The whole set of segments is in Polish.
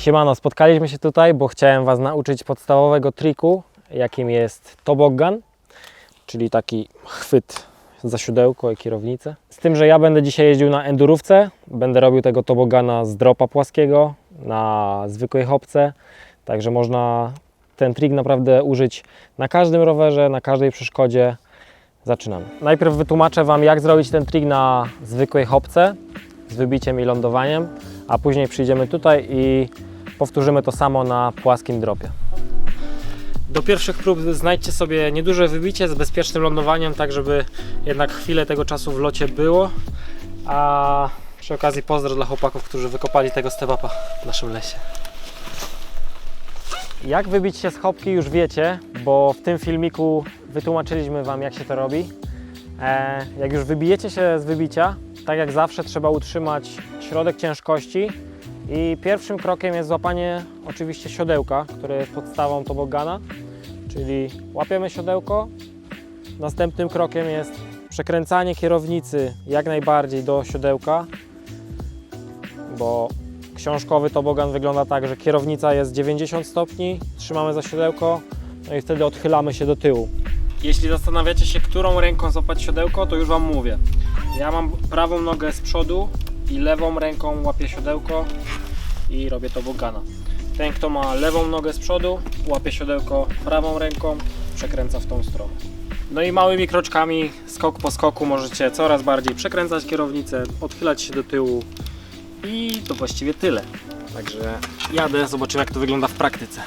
Siemano, spotkaliśmy się tutaj, bo chciałem Was nauczyć podstawowego triku, jakim jest toboggan, czyli taki chwyt za siodełko i kierownicę. Z tym, że ja będę dzisiaj jeździł na endurówce, będę robił tego tobogana z dropa płaskiego na zwykłej hopce, także można ten trik naprawdę użyć na każdym rowerze, na każdej przeszkodzie. Zaczynamy. Najpierw wytłumaczę Wam, jak zrobić ten trik na zwykłej hopce z wybiciem i lądowaniem, a później przyjdziemy tutaj i powtórzymy to samo na płaskim dropie. Do pierwszych prób znajdźcie sobie nieduże wybicie z bezpiecznym lądowaniem, tak żeby jednak chwilę tego czasu w locie było. A przy okazji pozdro dla chłopaków, którzy wykopali tego stepapa w naszym lesie. Jak wybić się z hopki już wiecie, bo w tym filmiku wytłumaczyliśmy Wam jak się to robi. E, jak już wybijecie się z wybicia, tak jak zawsze trzeba utrzymać środek ciężkości i pierwszym krokiem jest złapanie oczywiście siodełka, które jest podstawą tobogana, czyli łapiemy siodełko. Następnym krokiem jest przekręcanie kierownicy jak najbardziej do siodełka, bo książkowy tobogan wygląda tak, że kierownica jest 90 stopni, trzymamy za siodełko, no i wtedy odchylamy się do tyłu. Jeśli zastanawiacie się, którą ręką złapać siodełko, to już Wam mówię. Ja mam prawą nogę z przodu i lewą ręką łapię siodełko i robię tobogana. Ten, kto ma lewą nogę z przodu, łapie siodełko prawą ręką, przekręca w tą stronę. No i małymi kroczkami, skok po skoku, możecie coraz bardziej przekręcać kierownicę, odchylać się do tyłu i to właściwie tyle. Także jadę, zobaczymy jak to wygląda w praktyce.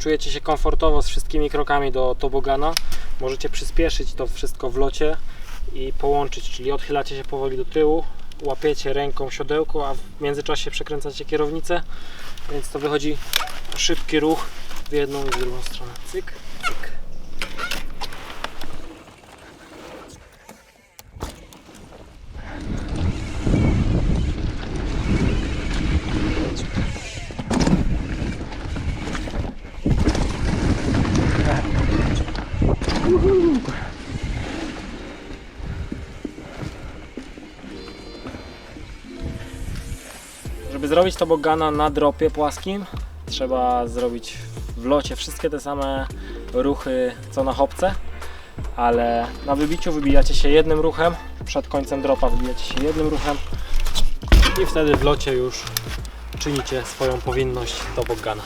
Czujecie się komfortowo z wszystkimi krokami do tobogana, możecie przyspieszyć to wszystko w locie i połączyć, czyli odchylacie się powoli do tyłu, łapiecie ręką siodełko, a w międzyczasie przekręcacie kierownicę, więc to wychodzi szybki ruch w jedną i w drugą stronę. Cyk, cyk. Żeby zrobić tobogana na dropie płaskim, trzeba zrobić w locie wszystkie te same ruchy co na hopce, ale na wybiciu wybijacie się jednym ruchem, przed końcem dropa wybijacie się jednym ruchem i wtedy w locie już czynicie swoją powinność tobogana.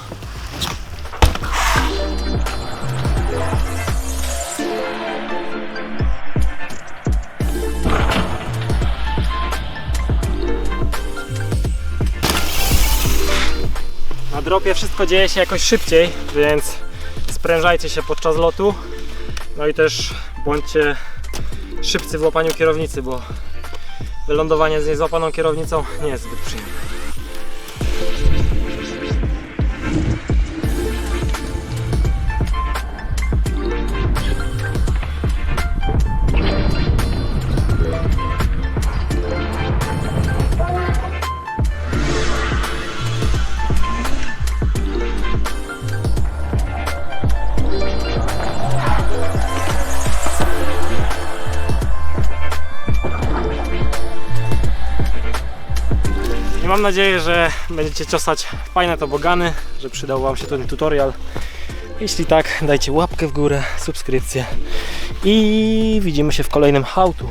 Na dropie wszystko dzieje się jakoś szybciej, więc sprężajcie się podczas lotu. No i też bądźcie szybcy w łapaniu kierownicy, bo wylądowanie z niezłapaną kierownicą nie jest zbyt przyjemne. Mam nadzieję, że będziecie ciosać fajne tobogany, że przydał Wam się ten tutorial. Jeśli tak, dajcie łapkę w górę, subskrypcję i widzimy się w kolejnym to.